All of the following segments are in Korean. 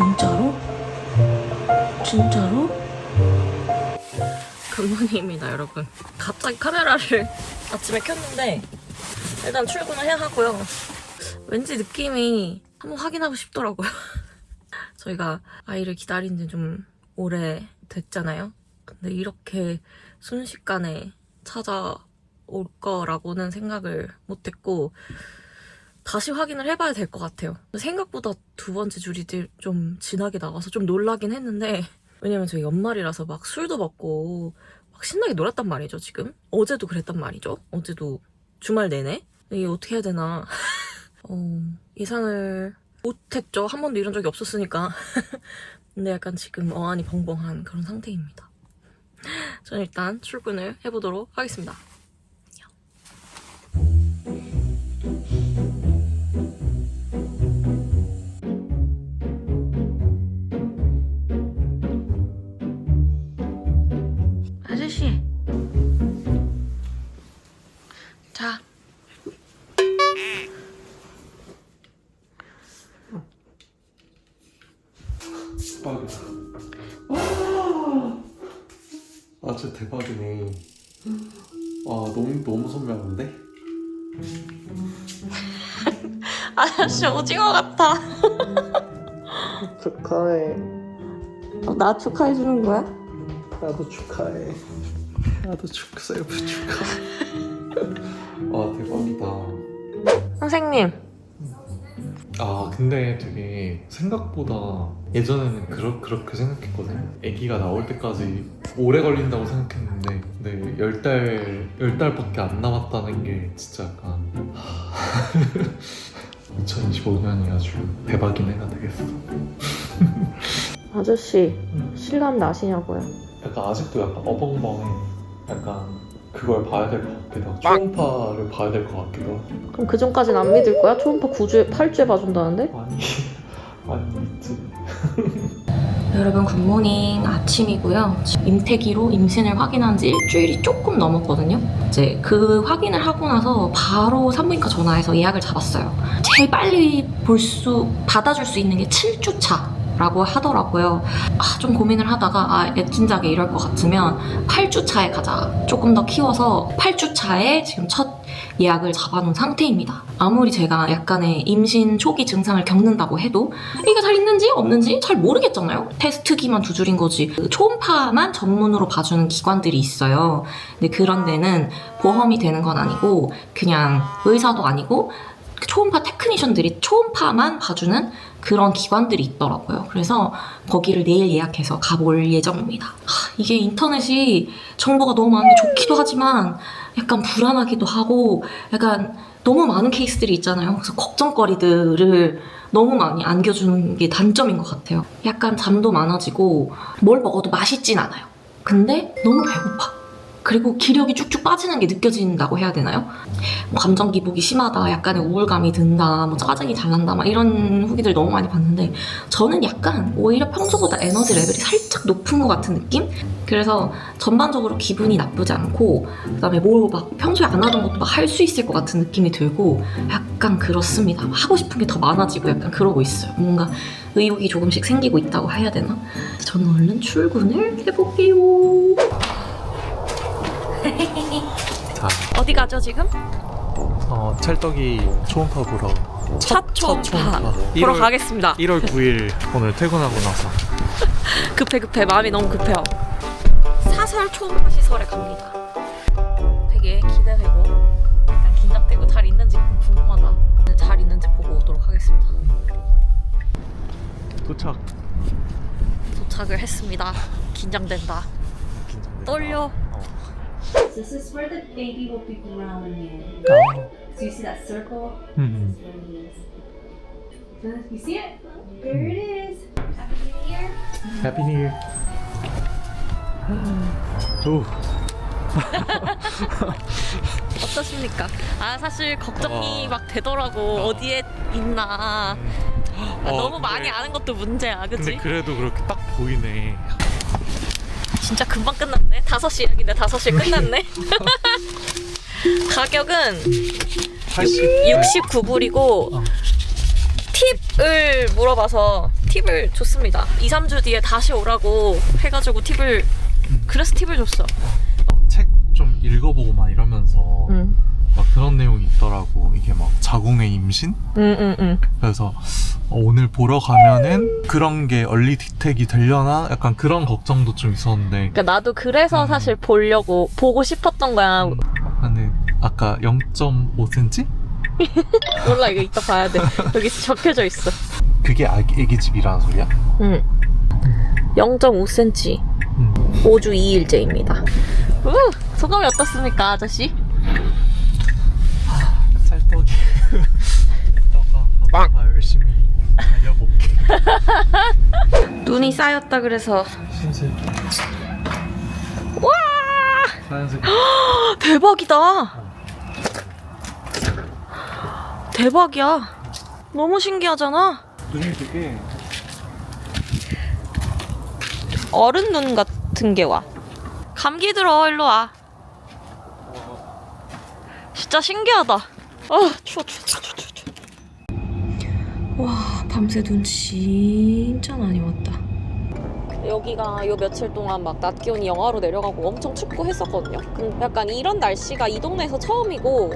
진짜로? 진짜로? 굿모닝입니다 여러분 갑자기 카메라를 아침에 켰는데 일단 출근을 해야 하고요 왠지 느낌이 한번 확인하고 싶더라고요 저희가 아이를 기다린 지 좀 오래 됐잖아요 근데 이렇게 순식간에 찾아올 거라고는 생각을 못했고 다시 확인을 해봐야 될 것 같아요. 생각보다 두 번째 줄이 좀 진하게 나와서 좀 놀라긴 했는데 왜냐면 저희 연말이라서 막 술도 먹고 막 신나게 놀았단 말이죠 지금. 어제도 그랬단 말이죠. 어제도 주말 내내. 이게 어떻게 해야 되나. 어, 예상을 못했죠. 한 번도 이런 적이 없었으니까. 근데 약간 지금 어안이 벙벙한 그런 상태입니다. 저는 일단 출근을 해보도록 하겠습니다. 아저 아저씨 오징어 같아. 축하해. 어, 나 축하해 주는 거야? 나도 축하해. 나도 축 셀프 축하. 와, 대박이다. 선생님. 아, 근데 되게 생각보다 예전에는 그러, 그렇게 생각했거든요. 아기가 나올 때까지 오래 걸린다고 생각했는데, 근데 열 달, 열 달밖에 안 남았다는 게 진짜 약간. 2025년이 아주 대박인 해가 되겠어. 아저씨 실감 나시냐고요? 약간 아직도 약간 어벙벙해. 약간 그걸 봐야 될 것 같기도 하고 초음파를 봐야 될 것 같기도 하고 그럼 그 전까진 안 믿을 거야? 초음파 9주에 8주에 봐준다는데? 있지. 여러분 굿모닝 아침이고요. 임태기로 임신을 확인한 지 일주일이 조금 넘었거든요. 이제 그 확인을 하고 나서 바로 산부인과 전화해서 예약을 잡았어요. 제일 빨리 볼 수 받아줄 수 있는 게 7주 차 라고 하더라고요. 아, 좀 고민을 하다가 아, 애진작에 이럴 것 같으면 8주 차에 가자. 조금 더 키워서 8주 차에 지금 첫 예약을 잡아놓은 상태입니다. 아무리 제가 약간의 임신 초기 증상을 겪는다고 해도 이게 잘 있는지 없는지 잘 모르겠잖아요. 테스트기만 두 줄인 거지. 그 초음파만 전문으로 봐주는 기관들이 있어요. 근데 그런 데는 보험이 되는 건 아니고 그냥 의사도 아니고 그 초음파 테크니션들이 초음파만 봐주는 그런 기관들이 있더라고요. 그래서 거기를 내일 예약해서 가볼 예정입니다. 하, 이게 인터넷이 정보가 너무 많은 게 좋기도 하지만 약간 불안하기도 하고 약간 너무 많은 케이스들이 있잖아요. 그래서 걱정거리들을 너무 많이 안겨주는 게 단점인 것 같아요. 약간 잠도 많아지고 뭘 먹어도 맛있진 않아요. 근데 너무 배고파. 그리고 기력이 쭉쭉 빠지는 게 느껴진다고 해야 되나요? 뭐 감정 기복이 심하다, 약간의 우울감이 든다, 뭐 짜증이 잘 난다, 막 이런 후기들 너무 많이 봤는데 저는 약간 오히려 평소보다 에너지 레벨이 살짝 높은 것 같은 느낌? 그래서 전반적으로 기분이 나쁘지 않고 그다음에 뭐막 평소에 안 하던 것도 막 할 수 있을 것 같은 느낌이 들고 약간 그렇습니다. 하고 싶은 게 더 많아지고 약간 그러고 있어요. 뭔가 의욕이 조금씩 생기고 있다고 해야 되나? 저는 얼른 출근을 해볼게요. 자, 어디 가죠 지금? 어, 찰떡이 초음파 보러 첫 초음파 보러 가겠습니다. 1월 9일 오늘 퇴근하고 나서 급해 급해 마음이 너무 급해요. 사설 초음파 시설에 갑니다. 되게 기대되고 약간 긴장되고 잘 있는지 궁금하다. 잘 있는지 보고 오도록 하겠습니다. 도착. 도착을 했습니다. 긴장된다. 긴장돼. 떨려. 어. This is where the baby will be growing in. 어. So you see that circle? 음. That's what it is. Uh, You see it? There it is. Happy New Year. 해피 뉴 이어. 오. 어떠십니까? 아 사실 걱정이 어. 막 되더라고. 어디에 있나. 아, 어, 너무 근데- 많이 아는 것도 문제야, 그치? 근데 그래도 그렇게 딱 보이네. 진짜 금방 끝났네. 5시 예약인데 5시에 끝났네. 가격은 80. 69불이고 어. 팁을 물어봐서 팁을 줬습니다. 2, 3주 뒤에 다시 오라고 해가지고 팁을 그래서 팁을 줬어. 책 좀 읽어보고 막 이러면서 응, 막 그런 내용이 있더라고. 이게 막 자궁의 임신? 응, 응, 응. 그래서 어, 오늘 보러 가면은 그런 게 얼리 디텍이 되려나? 약간 그런 걱정도 좀 있었는데. 그러니까 나도 그래서 음. 사실 보려고 보고 싶었던 거야. 음, 근데 아까 0.5cm? 몰라 이거 이따 봐야 돼. 여기 적혀져 있어. 그게 아기, 애기 집이라는 소리야? 응. 0.5cm. 음. 5주 2일째입니다. 우! 소감이 어떻습니까, 아저씨? 아, 열심히 달려볼게. 눈이 쌓였다 그래서 신세. 와! 하얀색. 대박이다. 대박이야. 너무 신기하잖아. 눈이 되게 어른 눈 같은 게 와. 감기 들어, 일로 와. 진짜 신기하다. 아, 추워, 추워. 와, 밤새 눈 진짜 많이 왔다. 여기가 요 며칠 동안 막 낮 기온이 영하로 내려가고 엄청 춥고 했었거든요. 약간 이런 날씨가 이 동네에서 처음이고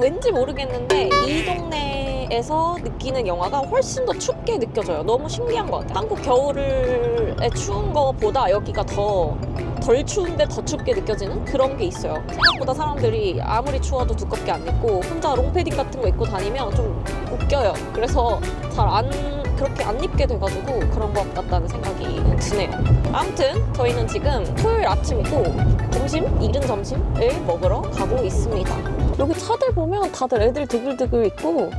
왠지 모르겠는데 이 동네 에서 느끼는 영화가 훨씬 더 춥게 느껴져요. 너무 신기한 것 같아요. 한국 겨울에 추운 것보다 여기가 더 덜 추운데 더 춥게 느껴지는 그런 게 있어요. 생각보다 사람들이 아무리 추워도 두껍게 안 입고 혼자 롱패딩 같은 거 입고 다니면 좀 웃겨요. 그래서 잘 안 그렇게 안 입게 돼가지고 그런 것 같다는 생각이 드네요. 아무튼 저희는 지금 토요일 아침이고 점심 이른 점심을 먹으러 가고 있습니다. 여기 차들 보면 다들 애들 드글드글 있고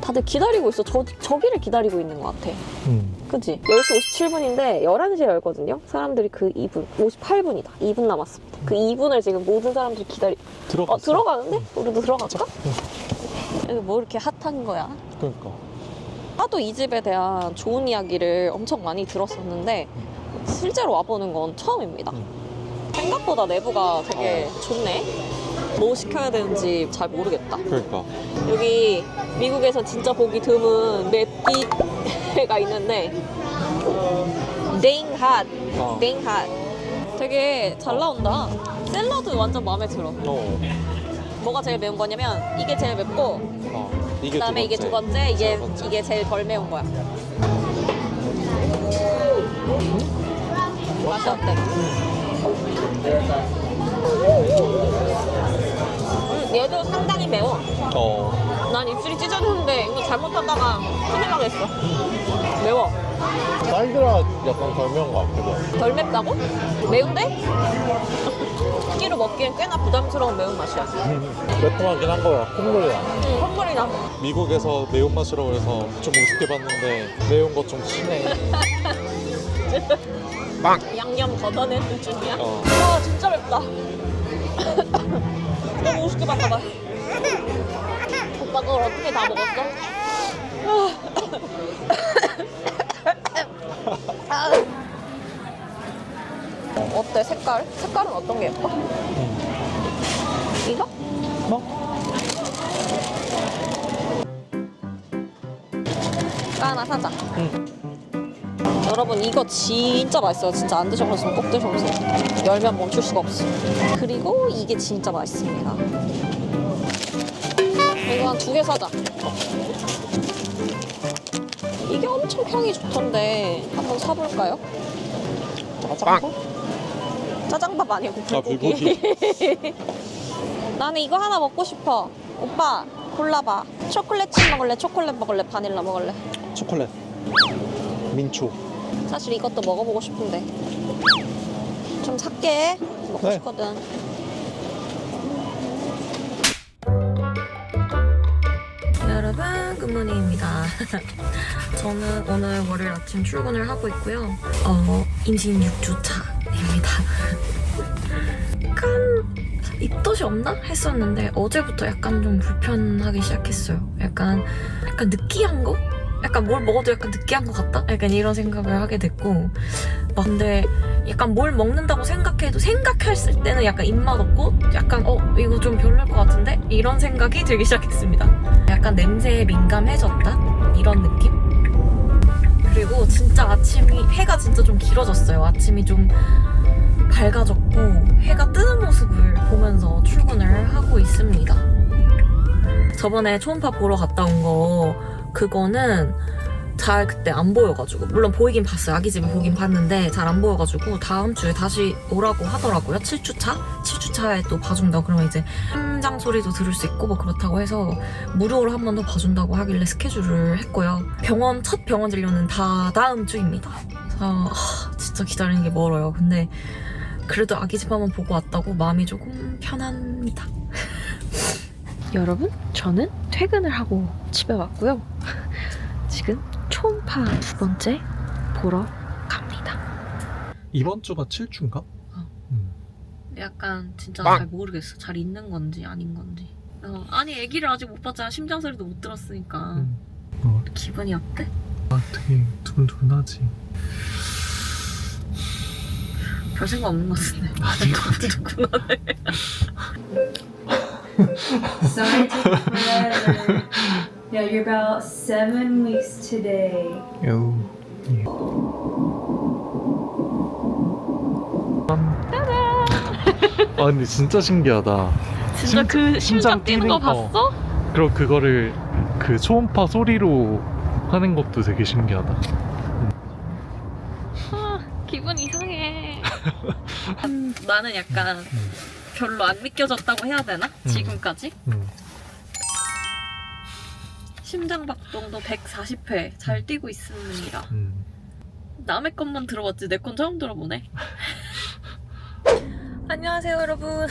다들 기다리고 있어. 저 저기를 기다리고 있는 것 같아. 음. 그치? 10시 57분인데 11시에 열거든요? 사람들이 그 2분, 58분이다. 2분 남았습니다. 그 2분을 지금 모든 사람들이 기다리... 들어가. 어, 들어가는데? 우리도 들어갈까? 여기 뭐 이렇게 핫한 거야? 그러니까. 하도 이 집에 대한 좋은 이야기를 엄청 많이 들었었는데 실제로 와보는 건 처음입니다. 음. 생각보다 내부가 되게 좋네. 뭐 시켜야 되는지 잘 모르겠다. 그러니까. 여기 미국에서 진짜 보기 드문 맵빛가 있는데 땡핫 어. 땡핫 되게 잘 나온다 샐러드 완전 마음에 들어 어. 뭐가 제일 매운 거냐면 이게 제일 맵고 어. 이게 그다음에 이게 두 번째 이게 이게 제일 덜 매운 거야 맛이 어때? 음, 얘도 상당히 매워 어. 난 입술이 찢어졌는데 이거 잘못하다가 큰일 나겠어. 매워. 쌀들아 약간 덜 매운 거 같기도 해. 덜 맵다고? 매운데? 끼로 먹기엔 꽤나 부담스러운 매운맛이야. 매콤하긴 한 거야. 콧물이야. 응, 콧물이 나. 미국에서 매운맛이라고 해서 좀 우습게 봤는데 매운 거좀 심해. 양념 걷어낸 수준이야. 어. 와, 진짜 맵다. 너무 우습게 봤나 봐. 오빠 그걸 어떻게 다 먹었어? 어때 색깔? 색깔은 어떤 게 예뻐? 이거? 뭐? 하나 사자. 여러분 이거 진짜 맛있어요. 진짜 안 드셔보시면 꼭 드셔보세요. 열면 멈출 수가 없어. 그리고 이게 진짜 맛있습니다. 이거 한 두 개 사자. 이게 엄청 평이 좋던데 한번 사볼까요? 짜장밥? 짜장밥 아니고 아, 불고기. 나는 이거 하나 먹고 싶어. 오빠 골라봐. 초콜릿 칩 먹을래? 초콜릿 먹을래? 바닐라 먹을래? 초콜릿. 민초. 사실 이것도 먹어보고 싶은데. 좀 살게. 먹고 네. 싶거든. 여러분. 굿모닝입니다. 저는 오늘 월요일 아침 출근을 하고 있고요. 어, 임신 6주차입니다. 약간 입덧이 없나? 했었는데 어제부터 약간 좀 불편하기 시작했어요. 약간 약간 느끼한 거? 약간 뭘 먹어도 약간 느끼한 것 같다? 약간 이런 생각을 하게 됐고 막 근데 약간 뭘 먹는다고 생각해도 생각했을 때는 약간 입맛 없고 약간 어 이거 좀 별로일 것 같은데? 이런 생각이 들기 시작했습니다 약간 냄새에 민감해졌다? 이런 느낌? 그리고 진짜 아침이 해가 진짜 좀 길어졌어요. 아침이 좀 밝아졌고 해가 뜨는 모습을 보면서 출근을 하고 있습니다. 저번에 초음파 보러 갔다 온거 그거는 잘 그때 안 보여가지고 물론 보이긴 봤어요. 아기 집을 보긴 봤는데 잘 안 보여가지고 다음 주에 다시 오라고 하더라고요. 7주차? 7주차에 또 봐준다. 그러면 이제 심장 소리도 들을 수 있고 뭐 그렇다고 해서 무료로 한 번 더 봐준다고 하길래 스케줄을 했고요. 병원 첫 병원 진료는 다 다음 주입니다. 하, 진짜 기다리는 게 멀어요. 근데 그래도 아기 집 한번 보고 왔다고 마음이 조금 편합니다. 여러분, 저는 퇴근을 하고 집에 왔고요. 지금 초음파 두 번째 보러 갑니다. 이번 주가 7주인가? 어. 음. 약간 진짜 잘 모르겠어. 잘 있는 건지 아닌 건지. 어, 아니 아기를 아직 못 봤잖아. 심장 소리도 못 들었으니까. 음. 어, 기분이 어때? 아, 되게 두근두근하지. 별 생각 없는 것 같은데. 아닌 것 같아. 두근두근하네. Took forever. Yeah, you're about seven weeks today. 요. 예. 아 근데 진짜 신기하다. 진짜 심- 그 심장 뛰는 거 봤어? 그리고 그거를 그 초음파 소리로 하는 것도 되게 신기하다. 아, 기분 이상해. 음, 나는 약간 별로 안 느껴졌다고 해야 되나? 지금까지? 음. 심장 박동도 140회 잘 뛰고 있습니다. 음. 남의 것만 들어봤지 내 건 처음 들어보네. 안녕하세요 여러분.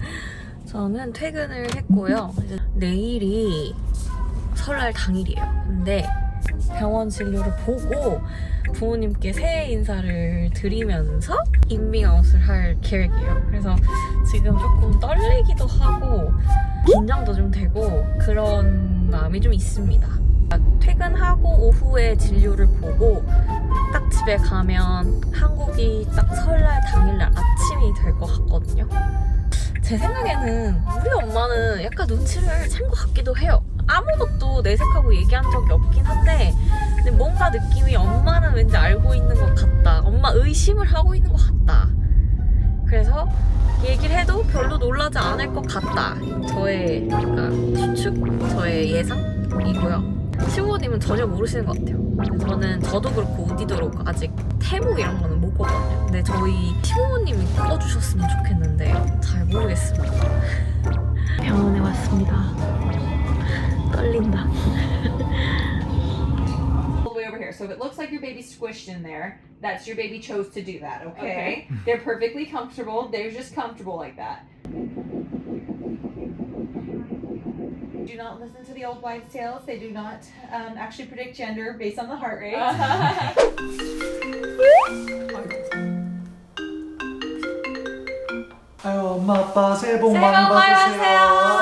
저는 퇴근을 했고요. 이제 내일이 설날 당일이에요. 근데 병원 진료를 보고 부모님께 새해 인사를 드리면서 인밍아웃을 할 계획이에요. 그래서 지금 조금 떨리기도 하고 긴장도 좀 되고 그런 마음이 좀 있습니다. 퇴근하고 오후에 진료를 보고 딱 집에 가면 한국이 딱 설날 당일날 아침이 될 것 같거든요. 제 생각에는 우리 엄마는 약간 눈치를 챈 것 같기도 해요. 아무것도 내색하고 얘기한 적이 없긴 한데 근데 뭔가 느낌이 엄마는 왠지 알고 있는 것 같다. 엄마 의심을 하고 있는 것 같다. 그래서 얘기를 해도 별로 놀라지 않을 것 같다. 저의 약간 추측, 저의 예상이고요. 시부모님은 전혀 모르시는 것 같아요. 저는 저도 그렇고 우디도 그렇고 아직 태무 이런 거는 못 보거든요. 근데 저희 시부모님이 꺼주셨으면 좋겠는데 잘 모르겠습니다. 왔습니다. 떨린다. all the way over here. So if it looks like your baby squished in there, that's your baby chose to do that, okay? They're perfectly comfortable. They're just comfortable like that. Do not listen to the old wives' tales. They do not um, actually predict gender based on the heart rate. 아유 엄마 아빠 새해 복 새해 많이 복 많이 받으세요.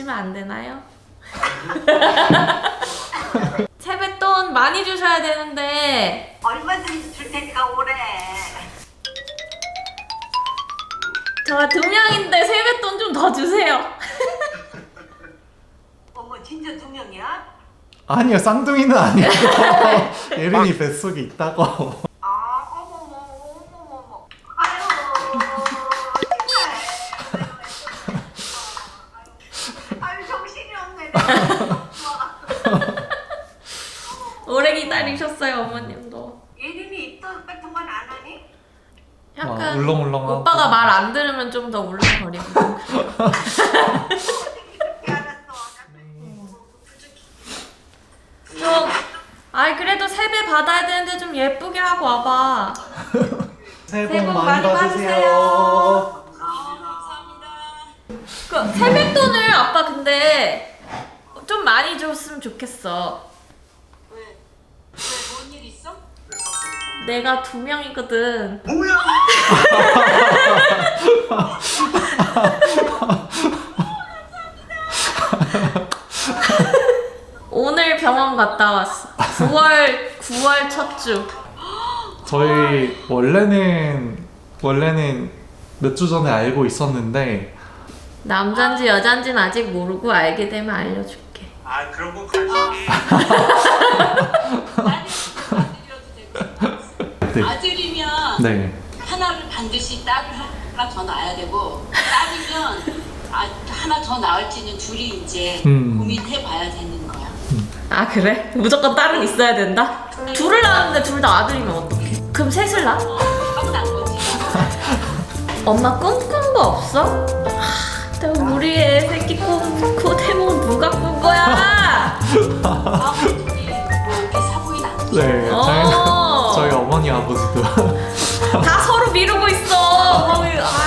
주시면 안 되나요? 세뱃돈 많이 주셔야 되는데 얼마든지 줄 테니까 오래. 저 두 명인데 세뱃돈 좀 더 주세요. 어머 진짜 두 명이야? 아니요 쌍둥이는 아니고 예린이 뱃속에 있다고. 아 어머머 어머머머. 아유 정말. 아유 정신이 없네. 오래 기다리셨어요 어머님도. 예린이 입도 같은 건 안 하니? 약간 아, 울렁울렁하고. 오빠가 말 안 들으면 좀 더 울렁거리고. 좀 아이 그래도 세배 받아야 되는데 좀 예쁘게 하고 와봐. 새해 새해 복 많이 받으세요. 그 세뱃돈을 아빠 근데 좀 많이 줬으면 좋겠어. 내가 두 명이거든. 오늘 병원 갔다 왔어. 9월 9월 첫 주. 저희 원래는 원래는 몇 주 전에 알고 있었는데 남잔지 여잔지는 아직 모르고 알게 되면 알려줄게. 아 그런 거 관심 네. 아들이면 네. 하나를 반드시 딸을 하나 더 낳아야 되고 딸이면 아, 하나 더 낳을지는 둘이 이제 음. 고민해 봐야 되는 거야. 아 그래? 무조건 딸은 있어야 된다? 둘을 낳았는데 둘 다 아들이면 어떡해? 그럼 셋을 낳아? 확 낳은 거지. 엄마 꿈꾼 거 없어? 아, 나 우리 애 새끼 꿈, 그 태몽 누가 꾼 거야? 아버지 뭐 이렇게 사고이 난 거지. 네. 어. 어머니 아버지도 다 서로 미루고 있어. 아.